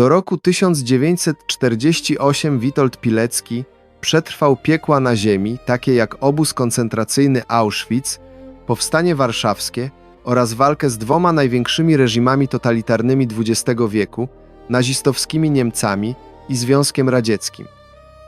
Do roku 1948 Witold Pilecki przetrwał piekła na ziemi, takie jak obóz koncentracyjny Auschwitz, powstanie warszawskie oraz walkę z dwoma największymi reżimami totalitarnymi XX wieku, nazistowskimi Niemcami i Związkiem Radzieckim.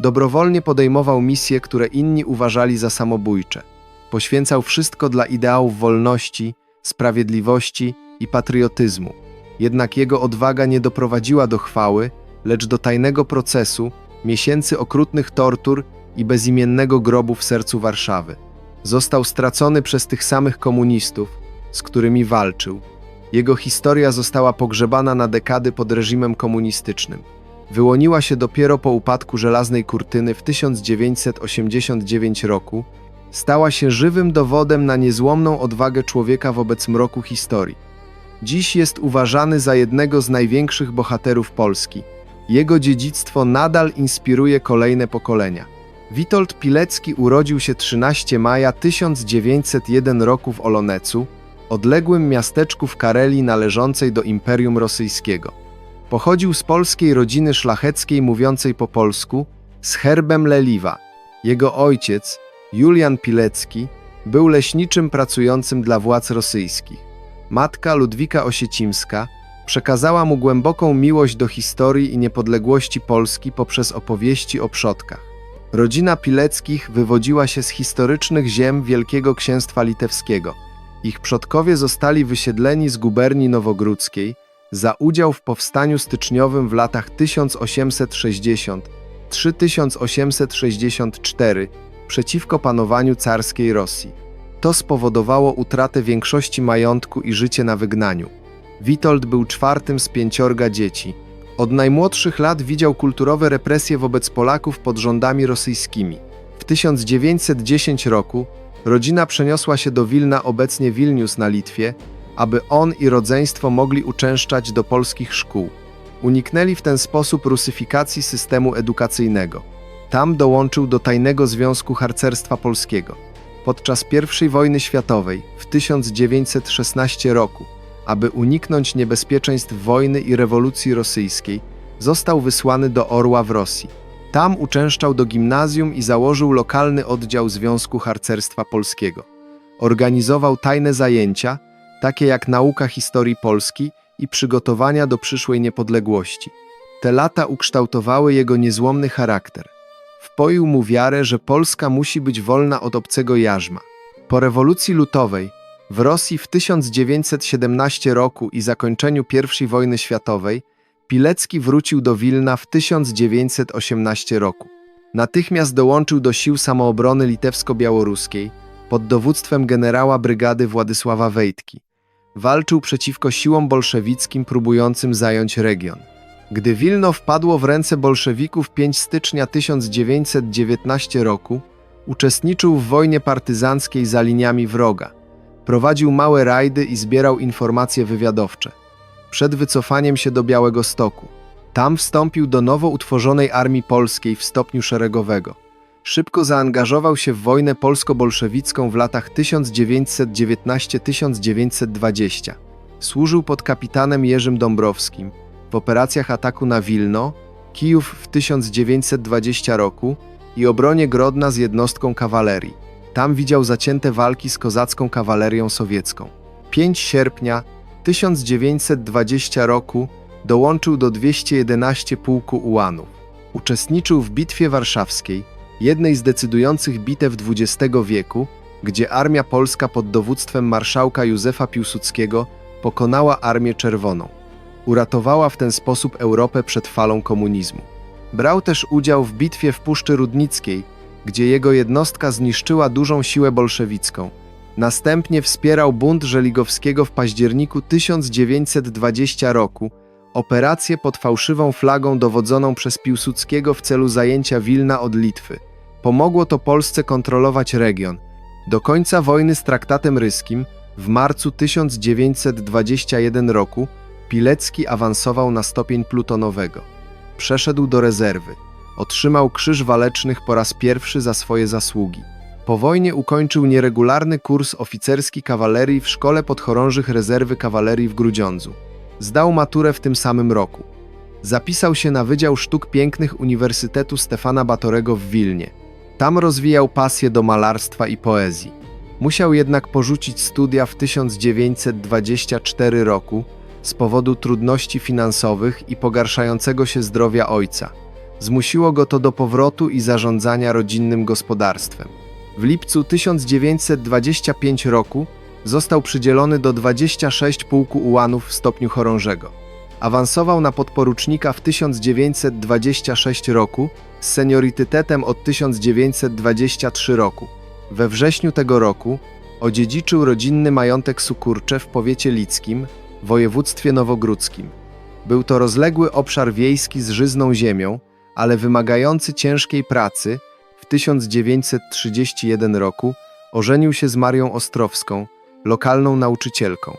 Dobrowolnie podejmował misje, które inni uważali za samobójcze. Poświęcał wszystko dla ideałów wolności, sprawiedliwości i patriotyzmu. Jednak jego odwaga nie doprowadziła do chwały, lecz do tajnego procesu, miesięcy okrutnych tortur i bezimiennego grobu w sercu Warszawy. Został stracony przez tych samych komunistów, z którymi walczył. Jego historia została pogrzebana na dekady pod reżimem komunistycznym. Wyłoniła się dopiero po upadku żelaznej kurtyny w 1989 roku, stała się żywym dowodem na niezłomną odwagę człowieka wobec mroku historii. Dziś jest uważany za jednego z największych bohaterów Polski. Jego dziedzictwo nadal inspiruje kolejne pokolenia. Witold Pilecki urodził się 13 maja 1901 roku w Olonecu, odległym miasteczku w Karelii należącej do Imperium Rosyjskiego. Pochodził z polskiej rodziny szlacheckiej mówiącej po polsku, z herbem Leliwa. Jego ojciec, Julian Pilecki, był leśniczym pracującym dla władz rosyjskich. Matka Ludwika Osiecimska przekazała mu głęboką miłość do historii i niepodległości Polski poprzez opowieści o przodkach. Rodzina Pileckich wywodziła się z historycznych ziem Wielkiego Księstwa Litewskiego. Ich przodkowie zostali wysiedleni z guberni nowogródzkiej za udział w powstaniu styczniowym w latach 1860-3864 przeciwko panowaniu carskiej Rosji. To spowodowało utratę większości majątku i życie na wygnaniu. Witold był czwartym z pięciorga dzieci. Od najmłodszych lat widział kulturowe represje wobec Polaków pod rządami rosyjskimi. W 1910 roku rodzina przeniosła się do Wilna, obecnie Wilnius na Litwie, aby on i rodzeństwo mogli uczęszczać do polskich szkół. Uniknęli w ten sposób rusyfikacji systemu edukacyjnego. Tam dołączył do tajnego związku harcerstwa polskiego. Podczas I wojny światowej w 1916 roku, aby uniknąć niebezpieczeństw wojny i rewolucji rosyjskiej, został wysłany do Orła w Rosji. Tam uczęszczał do gimnazjum i założył lokalny oddział Związku Harcerstwa Polskiego. Organizował tajne zajęcia, takie jak nauka historii Polski i przygotowania do przyszłej niepodległości. Te lata ukształtowały jego niezłomny charakter. Wpoił mu wiarę, że Polska musi być wolna od obcego jarzma. Po rewolucji lutowej w Rosji w 1917 roku i zakończeniu I wojny światowej Pilecki wrócił do Wilna w 1918 roku. Natychmiast dołączył do sił samoobrony litewsko-białoruskiej pod dowództwem generała brygady Władysława Wejtki. Walczył przeciwko siłom bolszewickim próbującym zająć region. Gdy Wilno wpadło w ręce bolszewików 5 stycznia 1919 roku, uczestniczył w wojnie partyzanckiej za liniami wroga. Prowadził małe rajdy i zbierał informacje wywiadowcze. Przed wycofaniem się do Białego Stoku. Tam wstąpił do nowo utworzonej Armii Polskiej w stopniu szeregowego. Szybko zaangażował się w wojnę polsko-bolszewicką w latach 1919-1920. Służył pod kapitanem Jerzym Dąbrowskim w operacjach ataku na Wilno, Kijów w 1920 roku i obronie Grodna z jednostką kawalerii. Tam widział zacięte walki z kozacką kawalerią sowiecką. 5 sierpnia 1920 roku dołączył do 211 Pułku Ułanów. Uczestniczył w Bitwie Warszawskiej, jednej z decydujących bitew XX wieku, gdzie armia polska pod dowództwem marszałka Józefa Piłsudskiego pokonała Armię Czerwoną. Uratowała w ten sposób Europę przed falą komunizmu. Brał też udział w bitwie w Puszczy Rudnickiej, gdzie jego jednostka zniszczyła dużą siłę bolszewicką. Następnie wspierał bunt Żeligowskiego w październiku 1920 roku, operację pod fałszywą flagą dowodzoną przez Piłsudskiego w celu zajęcia Wilna od Litwy. Pomogło to Polsce kontrolować region. Do końca wojny z traktatem ryskim w marcu 1921 roku Pilecki awansował na stopień plutonowego. Przeszedł do rezerwy. Otrzymał Krzyż Walecznych po raz pierwszy za swoje zasługi. Po wojnie ukończył nieregularny kurs oficerski kawalerii w Szkole Podchorążych Rezerwy Kawalerii w Grudziądzu. Zdał maturę w tym samym roku. Zapisał się na Wydział Sztuk Pięknych Uniwersytetu Stefana Batorego w Wilnie. Tam rozwijał pasję do malarstwa i poezji. Musiał jednak porzucić studia w 1924 roku z powodu trudności finansowych i pogarszającego się zdrowia ojca. Zmusiło go to do powrotu i zarządzania rodzinnym gospodarstwem. W lipcu 1925 roku został przydzielony do 26 pułku ułanów w stopniu chorążego. Awansował na podporucznika w 1926 roku z seniorytetem od 1923 roku. We wrześniu tego roku odziedziczył rodzinny majątek Sukurcze w powiecie lickim, województwie nowogródzkim. Był to rozległy obszar wiejski z żyzną ziemią, ale wymagający ciężkiej pracy. W 1931 roku ożenił się z Marią Ostrowską, lokalną nauczycielką.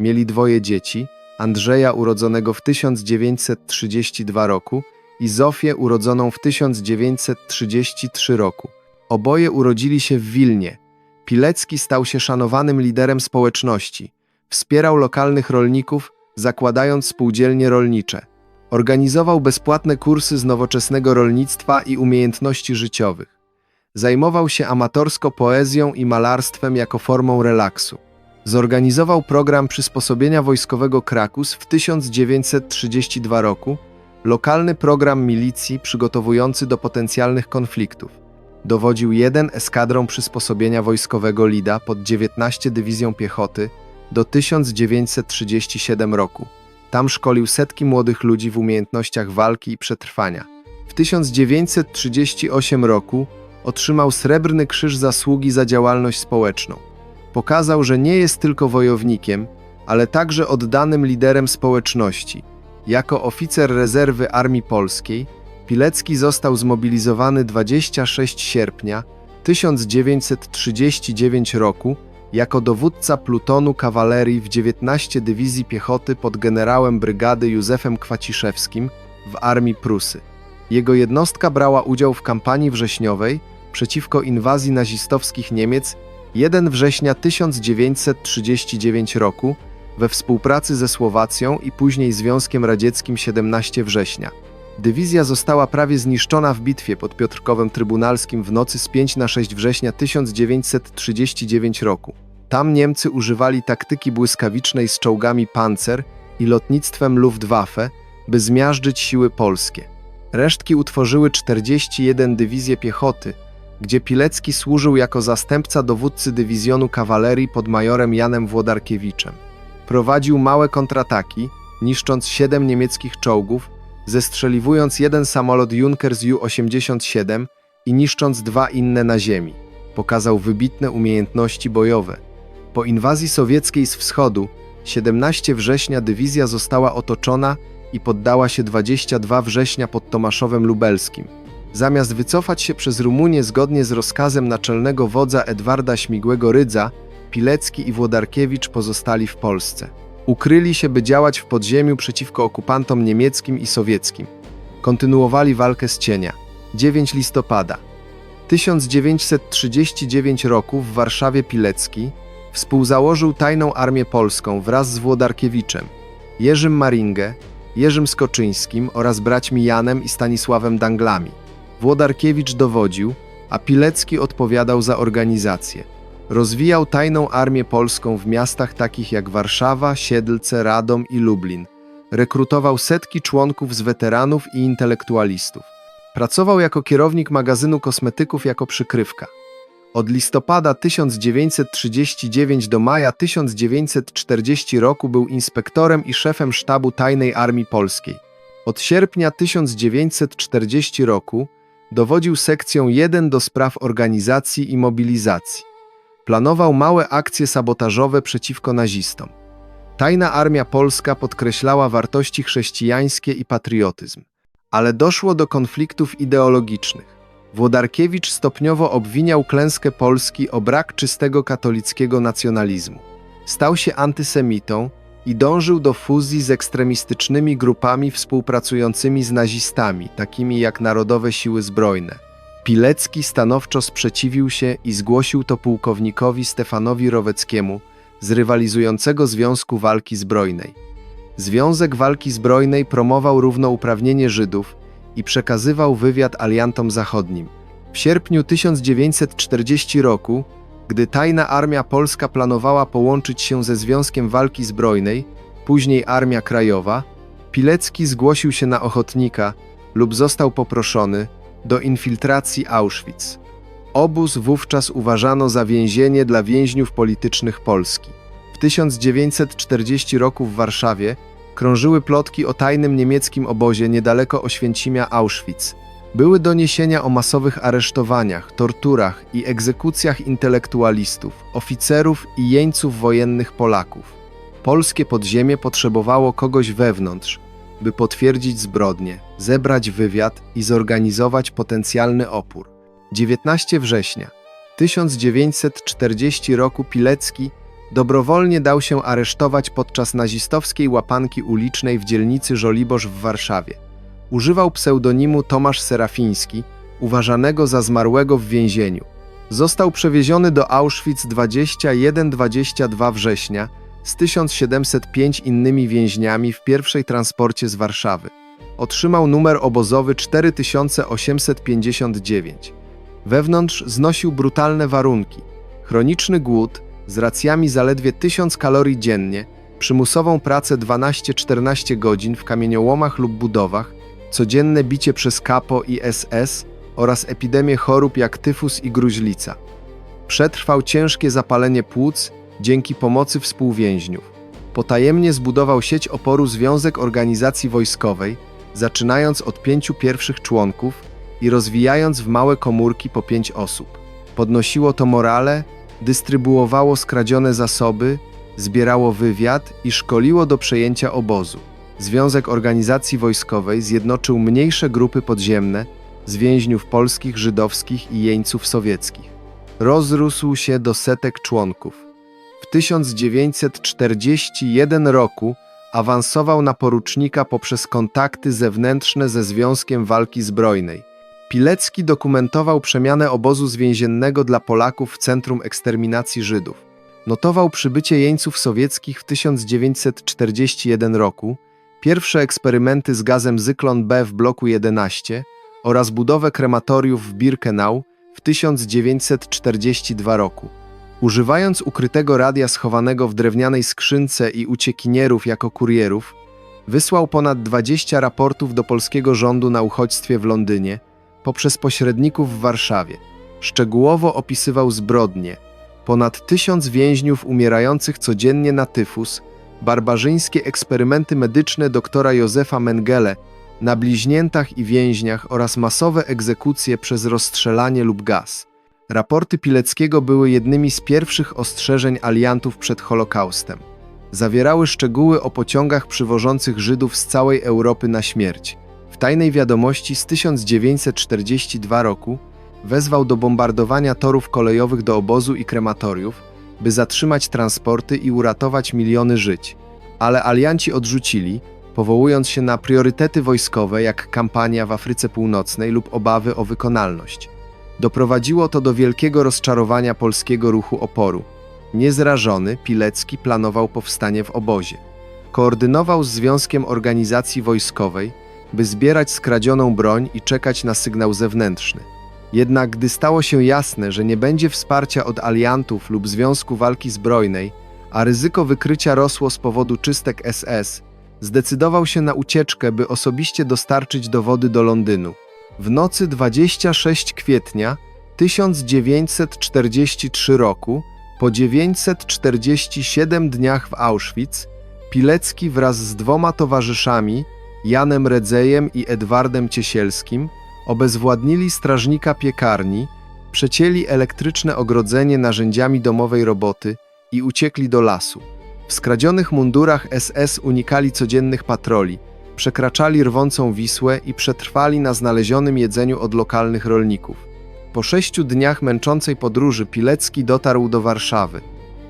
Mieli dwoje dzieci, Andrzeja urodzonego w 1932 roku i Zofię urodzoną w 1933 roku. Oboje urodzili się w Wilnie. Pilecki stał się szanowanym liderem społeczności. Wspierał lokalnych rolników, zakładając spółdzielnie rolnicze. Organizował bezpłatne kursy z nowoczesnego rolnictwa i umiejętności życiowych. Zajmował się amatorsko poezją i malarstwem jako formą relaksu. Zorganizował program przysposobienia wojskowego Krakus w 1932 roku, lokalny program milicji przygotowujący do potencjalnych konfliktów. Dowodził jeden eskadrą przysposobienia wojskowego Lida pod 19 Dywizją Piechoty do 1937 roku. Tam szkolił setki młodych ludzi w umiejętnościach walki i przetrwania. W 1938 roku otrzymał Srebrny Krzyż Zasługi za działalność społeczną. Pokazał, że nie jest tylko wojownikiem, ale także oddanym liderem społeczności. Jako oficer rezerwy Armii Polskiej, Pilecki został zmobilizowany 26 sierpnia 1939 roku jako dowódca plutonu kawalerii w 19 Dywizji Piechoty pod generałem brygady Józefem Kwaciszewskim w Armii Prusy. Jego jednostka brała udział w kampanii wrześniowej przeciwko inwazji nazistowskich Niemiec 1 września 1939 roku we współpracy ze Słowacją i później Związkiem Radzieckim 17 września. Dywizja została prawie zniszczona w bitwie pod Piotrkowem Trybunalskim w nocy z 5 na 6 września 1939 roku. Tam Niemcy używali taktyki błyskawicznej z czołgami Panzer i lotnictwem Luftwaffe, by zmiażdżyć siły polskie. Resztki utworzyły 41 dywizje piechoty, gdzie Pilecki służył jako zastępca dowódcy dywizjonu kawalerii pod majorem Janem Włodarkiewiczem. Prowadził małe kontrataki, niszcząc siedem niemieckich czołgów, zestrzeliwując jeden samolot Junkers Ju-87 i niszcząc dwa inne na ziemi. Pokazał wybitne umiejętności bojowe. Po inwazji sowieckiej z wschodu, 17 września dywizja została otoczona i poddała się 22 września pod Tomaszowem Lubelskim. Zamiast wycofać się przez Rumunię zgodnie z rozkazem naczelnego wodza Edwarda Śmigłego Rydza, Pilecki i Włodarkiewicz pozostali w Polsce. Ukryli się, by działać w podziemiu przeciwko okupantom niemieckim i sowieckim. Kontynuowali walkę z cienia. 9 listopada 1939 roku w Warszawie Pilecki współzałożył Tajną Armię Polską wraz z Włodarkiewiczem, Jerzym Maringę, Jerzym Skoczyńskim oraz braćmi Janem i Stanisławem Danglami. Włodarkiewicz dowodził, a Pilecki odpowiadał za organizację. Rozwijał tajną armię polską w miastach takich jak Warszawa, Siedlce, Radom i Lublin. Rekrutował setki członków z weteranów i intelektualistów. Pracował jako kierownik magazynu kosmetyków jako przykrywka. Od listopada 1939 do maja 1940 roku był inspektorem i szefem sztabu Tajnej Armii Polskiej. Od sierpnia 1940 roku dowodził sekcją 1 do spraw organizacji i mobilizacji. Planował małe akcje sabotażowe przeciwko nazistom. Tajna Armia Polska podkreślała wartości chrześcijańskie i patriotyzm, ale doszło do konfliktów ideologicznych. Włodarkiewicz stopniowo obwiniał klęskę Polski o brak czystego katolickiego nacjonalizmu. Stał się antysemitą i dążył do fuzji z ekstremistycznymi grupami współpracującymi z nazistami, takimi jak Narodowe Siły Zbrojne. Pilecki stanowczo sprzeciwił się i zgłosił to pułkownikowi Stefanowi Roweckiemu z rywalizującego Związku Walki Zbrojnej. Związek Walki Zbrojnej promował równouprawnienie Żydów i przekazywał wywiad aliantom zachodnim. W sierpniu 1940 roku, gdy tajna armia polska planowała połączyć się ze Związkiem Walki Zbrojnej, później Armia Krajowa, Pilecki zgłosił się na ochotnika lub został poproszony do infiltracji Auschwitz. Obóz wówczas uważano za więzienie dla więźniów politycznych Polski. W 1940 roku w Warszawie krążyły plotki o tajnym niemieckim obozie niedaleko Oświęcimia Auschwitz. Były doniesienia o masowych aresztowaniach, torturach i egzekucjach intelektualistów, oficerów i jeńców wojennych Polaków. Polskie podziemie potrzebowało kogoś wewnątrz, by potwierdzić zbrodnie, zebrać wywiad i zorganizować potencjalny opór. 19 września 1940 roku Pilecki dobrowolnie dał się aresztować podczas nazistowskiej łapanki ulicznej w dzielnicy Żoliborz w Warszawie. Używał pseudonimu Tomasz Serafiński, uważanego za zmarłego w więzieniu. Został przewieziony do Auschwitz 21-22 września z 1705 innymi więźniami w pierwszej transporcie z Warszawy. Otrzymał numer obozowy 4859. Wewnątrz znosił brutalne warunki. Chroniczny głód z racjami zaledwie 1000 kalorii dziennie, przymusową pracę 12-14 godzin w kamieniołomach lub budowach, codzienne bicie przez kapo i SS oraz epidemię chorób jak tyfus i gruźlica. Przetrwał ciężkie zapalenie płuc dzięki pomocy współwięźniów. Potajemnie zbudował sieć oporu Związek Organizacji Wojskowej, zaczynając od pięciu pierwszych członków i rozwijając w małe komórki po pięć osób. Podnosiło to morale, dystrybuowało skradzione zasoby, zbierało wywiad i szkoliło do przejęcia obozu. Związek Organizacji Wojskowej zjednoczył mniejsze grupy podziemne z więźniów polskich, żydowskich i jeńców sowieckich. Rozrósł się do setek członków. W 1941 roku awansował na porucznika poprzez kontakty zewnętrzne ze Związkiem Walki Zbrojnej. Pilecki dokumentował przemianę obozu zwięziennego dla Polaków w Centrum Eksterminacji Żydów. Notował przybycie jeńców sowieckich w 1941 roku, pierwsze eksperymenty z gazem Zyklon B w bloku 11 oraz budowę krematoriów w Birkenau w 1942 roku. Używając ukrytego radia schowanego w drewnianej skrzynce i uciekinierów jako kurierów, wysłał ponad 20 raportów do polskiego rządu na uchodźstwie w Londynie poprzez pośredników w Warszawie. Szczegółowo opisywał zbrodnie, ponad tysiąc więźniów umierających codziennie na tyfus, barbarzyńskie eksperymenty medyczne doktora Józefa Mengele na bliźniętach i więźniach oraz masowe egzekucje przez rozstrzelanie lub gaz. Raporty Pileckiego były jednymi z pierwszych ostrzeżeń aliantów przed Holokaustem. Zawierały szczegóły o pociągach przywożących Żydów z całej Europy na śmierć. W tajnej wiadomości z 1942 roku wezwał do bombardowania torów kolejowych do obozu i krematoriów, by zatrzymać transporty i uratować miliony żyć. Ale alianci odrzucili, powołując się na priorytety wojskowe, jak kampania w Afryce Północnej lub obawy o wykonalność. Doprowadziło to do wielkiego rozczarowania polskiego ruchu oporu. Niezrażony, Pilecki planował powstanie w obozie. Koordynował z Związkiem Organizacji Wojskowej, by zbierać skradzioną broń i czekać na sygnał zewnętrzny. Jednak gdy stało się jasne, że nie będzie wsparcia od aliantów lub Związku Walki Zbrojnej, a ryzyko wykrycia rosło z powodu czystek SS, zdecydował się na ucieczkę, by osobiście dostarczyć dowody do Londynu. W nocy 26 kwietnia 1943 roku, po 947 dniach w Auschwitz, Pilecki wraz z dwoma towarzyszami, Janem Redzejem i Edwardem Ciesielskim, obezwładnili strażnika piekarni, przecięli elektryczne ogrodzenie narzędziami domowej roboty i uciekli do lasu. W skradzionych mundurach SS unikali codziennych patroli, przekraczali rwącą Wisłę i przetrwali na znalezionym jedzeniu od lokalnych rolników. Po sześciu dniach męczącej podróży Pilecki dotarł do Warszawy.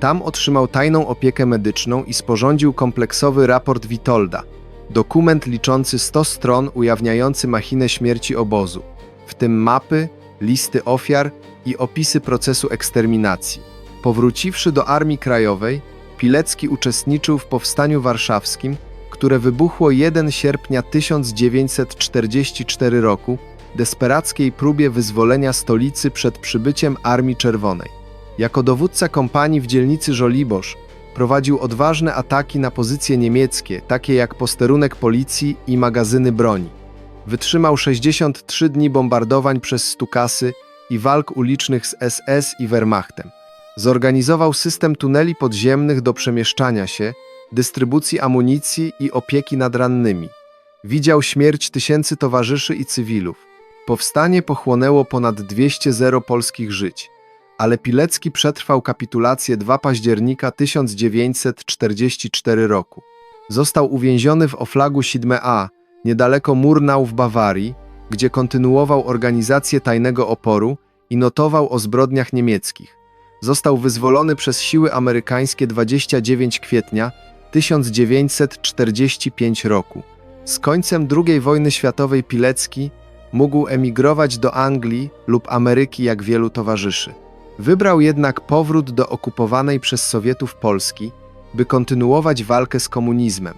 Tam otrzymał tajną opiekę medyczną i sporządził kompleksowy raport Witolda, dokument liczący 100 stron ujawniający machinę śmierci obozu, w tym mapy, listy ofiar i opisy procesu eksterminacji. Powróciwszy do Armii Krajowej, Pilecki uczestniczył w Powstaniu Warszawskim, które wybuchło 1 sierpnia 1944 roku, desperackiej próbie wyzwolenia stolicy przed przybyciem Armii Czerwonej. Jako dowódca kompanii w dzielnicy Żoliborz prowadził odważne ataki na pozycje niemieckie, takie jak posterunek policji i magazyny broni. Wytrzymał 63 dni bombardowań przez Stukasy i walk ulicznych z SS i Wehrmachtem. Zorganizował system tuneli podziemnych do przemieszczania się, dystrybucji amunicji i opieki nad rannymi. Widział śmierć tysięcy towarzyszy i cywilów. Powstanie pochłonęło ponad 200 zero polskich żyć, ale Pilecki przetrwał kapitulację 2 października 1944 roku. Został uwięziony w Oflagu 7a, niedaleko Murnau w Bawarii, gdzie kontynuował organizację tajnego oporu i notował o zbrodniach niemieckich. Został wyzwolony przez siły amerykańskie 29 kwietnia 1945 roku. Z końcem II wojny światowej Pilecki mógł emigrować do Anglii lub Ameryki jak wielu towarzyszy. Wybrał jednak powrót do okupowanej przez Sowietów Polski, by kontynuować walkę z komunizmem.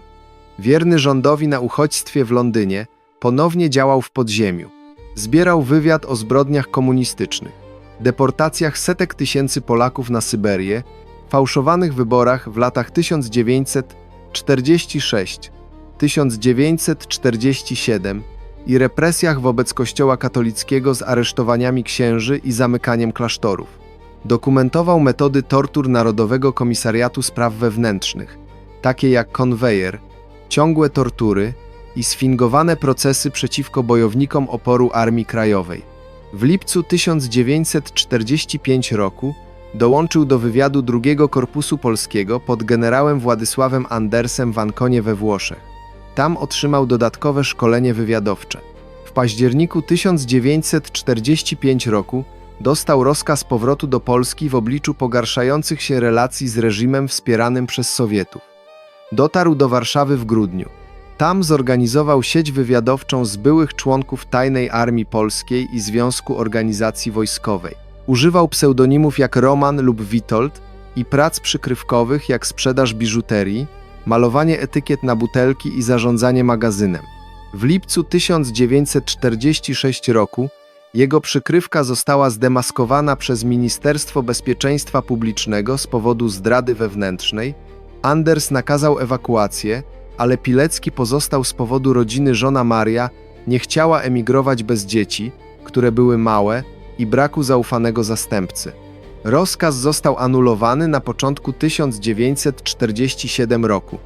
Wierny rządowi na uchodźstwie w Londynie, ponownie działał w podziemiu. Zbierał wywiad o zbrodniach komunistycznych, deportacjach setek tysięcy Polaków na Syberię, fałszowanych wyborach w latach 1946, 1947 i represjach wobec Kościoła katolickiego z aresztowaniami księży i zamykaniem klasztorów. Dokumentował metody tortur Narodowego Komisariatu Spraw Wewnętrznych, takie jak konwejer, ciągłe tortury i sfingowane procesy przeciwko bojownikom oporu Armii Krajowej. W lipcu 1945 roku dołączył do wywiadu II Korpusu Polskiego pod generałem Władysławem Andersem w Anconie we Włoszech. Tam otrzymał dodatkowe szkolenie wywiadowcze. W październiku 1945 roku dostał rozkaz powrotu do Polski w obliczu pogarszających się relacji z reżimem wspieranym przez Sowietów. Dotarł do Warszawy w grudniu. Tam zorganizował sieć wywiadowczą z byłych członków Tajnej Armii Polskiej i Związku Organizacji Wojskowej. Używał pseudonimów jak Roman lub Witold i prac przykrywkowych jak sprzedaż biżuterii, malowanie etykiet na butelki i zarządzanie magazynem. W lipcu 1946 roku jego przykrywka została zdemaskowana przez Ministerstwo Bezpieczeństwa Publicznego z powodu zdrady wewnętrznej. Anders nakazał ewakuację, ale Pilecki pozostał z powodu rodziny żona Maria, nie chciała emigrować bez dzieci, które były małe i braku zaufanego zastępcy. Rozkaz został anulowany na początku 1947 roku.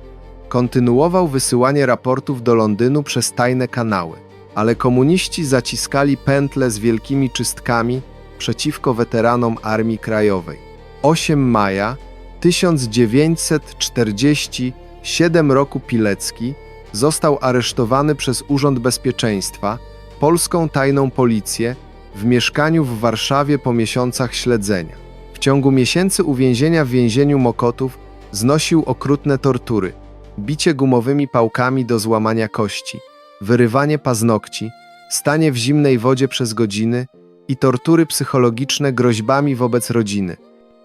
Kontynuował wysyłanie raportów do Londynu przez tajne kanały, ale komuniści zaciskali pętle z wielkimi czystkami przeciwko weteranom Armii Krajowej. 8 maja 1947 roku Pilecki został aresztowany przez Urząd Bezpieczeństwa, polską tajną policję, w mieszkaniu w Warszawie po miesiącach śledzenia. W ciągu miesięcy uwięzienia w więzieniu Mokotów znosił okrutne tortury, bicie gumowymi pałkami do złamania kości, wyrywanie paznokci, stanie w zimnej wodzie przez godziny i tortury psychologiczne groźbami wobec rodziny.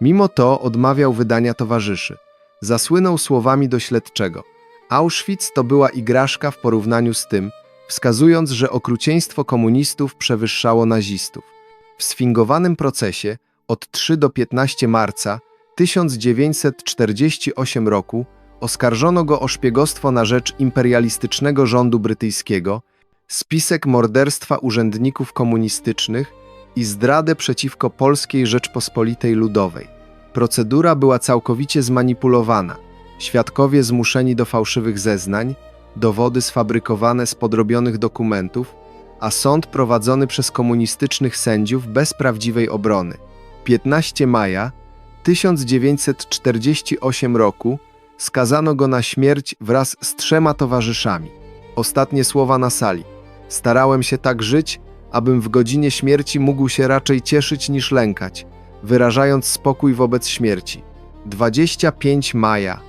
Mimo to odmawiał wydania towarzyszy. Zasłynął słowami do śledczego. Auschwitz to była igraszka w porównaniu z tym, wskazując, że okrucieństwo komunistów przewyższało nazistów. W sfingowanym procesie od 3 do 15 marca 1948 roku oskarżono go o szpiegostwo na rzecz imperialistycznego rządu brytyjskiego, spisek morderstwa urzędników komunistycznych i zdradę przeciwko Polskiej Rzeczpospolitej Ludowej. Procedura była całkowicie zmanipulowana. Świadkowie zmuszeni do fałszywych zeznań, dowody sfabrykowane z podrobionych dokumentów, a sąd prowadzony przez komunistycznych sędziów bez prawdziwej obrony. 15 maja 1948 roku skazano go na śmierć wraz z trzema towarzyszami. Ostatnie słowa na sali. Starałem się tak żyć, abym w godzinie śmierci mógł się raczej cieszyć niż lękać, wyrażając spokój wobec śmierci. 25 maja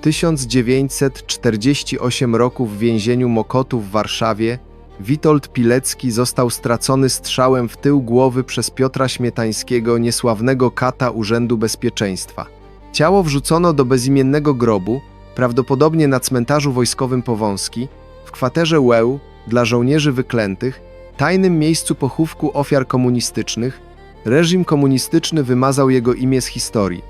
1948 roku w więzieniu Mokotu w Warszawie Witold Pilecki został stracony strzałem w tył głowy przez Piotra Śmietańskiego, niesławnego kata Urzędu Bezpieczeństwa. Ciało wrzucono do bezimiennego grobu, prawdopodobnie na cmentarzu wojskowym Powązki, w kwaterze Łeł dla żołnierzy wyklętych, tajnym miejscu pochówku ofiar komunistycznych, reżim komunistyczny wymazał jego imię z historii.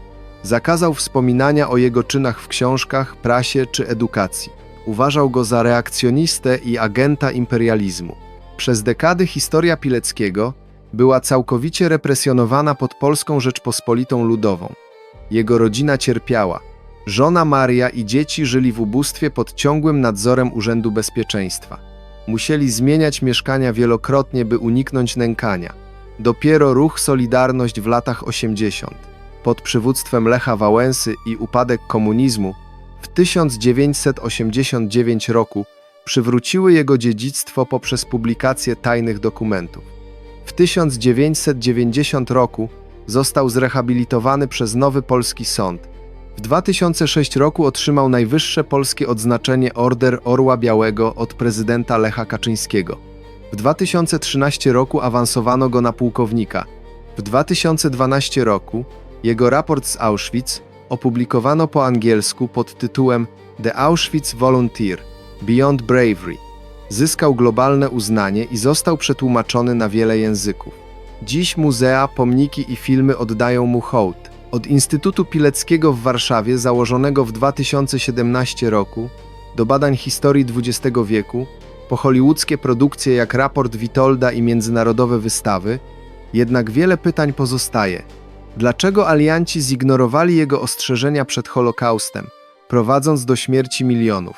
Zakazał wspominania o jego czynach w książkach, prasie czy edukacji. Uważał go za reakcjonistę i agenta imperializmu. Przez dekady historia Pileckiego była całkowicie represjonowana pod Polską Rzeczpospolitą Ludową. Jego rodzina cierpiała. Żona Maria i dzieci żyli w ubóstwie pod ciągłym nadzorem Urzędu Bezpieczeństwa. Musieli zmieniać mieszkania wielokrotnie, by uniknąć nękania. Dopiero ruch Solidarność w latach 80 pod przywództwem Lecha Wałęsy i upadek komunizmu w 1989 roku przywróciły jego dziedzictwo poprzez publikację tajnych dokumentów. W 1990 roku został zrehabilitowany przez Nowy Polski Sąd. W 2006 roku otrzymał najwyższe polskie odznaczenie Order Orła Białego od prezydenta Lecha Kaczyńskiego. W 2013 roku awansowano go na pułkownika. W 2012 roku jego raport z Auschwitz opublikowano po angielsku pod tytułem The Auschwitz Volunteer Beyond Bravery. Zyskał globalne uznanie i został przetłumaczony na wiele języków. Dziś muzea, pomniki i filmy oddają mu hołd. Od Instytutu Pileckiego w Warszawie, założonego w 2017 roku, do badań historii XX wieku, po hollywoodzkie produkcje jak Raport Witolda i międzynarodowe wystawy, jednak wiele pytań pozostaje. Dlaczego alianci zignorowali jego ostrzeżenia przed Holokaustem, prowadząc do śmierci milionów?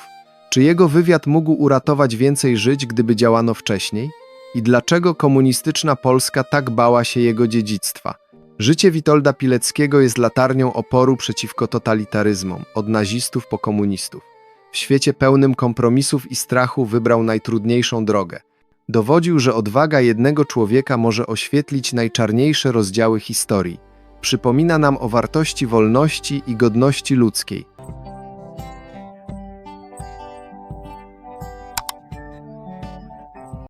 Czy jego wywiad mógł uratować więcej żyć, gdyby działano wcześniej? I dlaczego komunistyczna Polska tak bała się jego dziedzictwa? Życie Witolda Pileckiego jest latarnią oporu przeciwko totalitaryzmom, od nazistów po komunistów. W świecie pełnym kompromisów i strachu wybrał najtrudniejszą drogę. Dowodził, że odwaga jednego człowieka może oświetlić najczarniejsze rozdziały historii. Przypomina nam o wartości wolności i godności ludzkiej.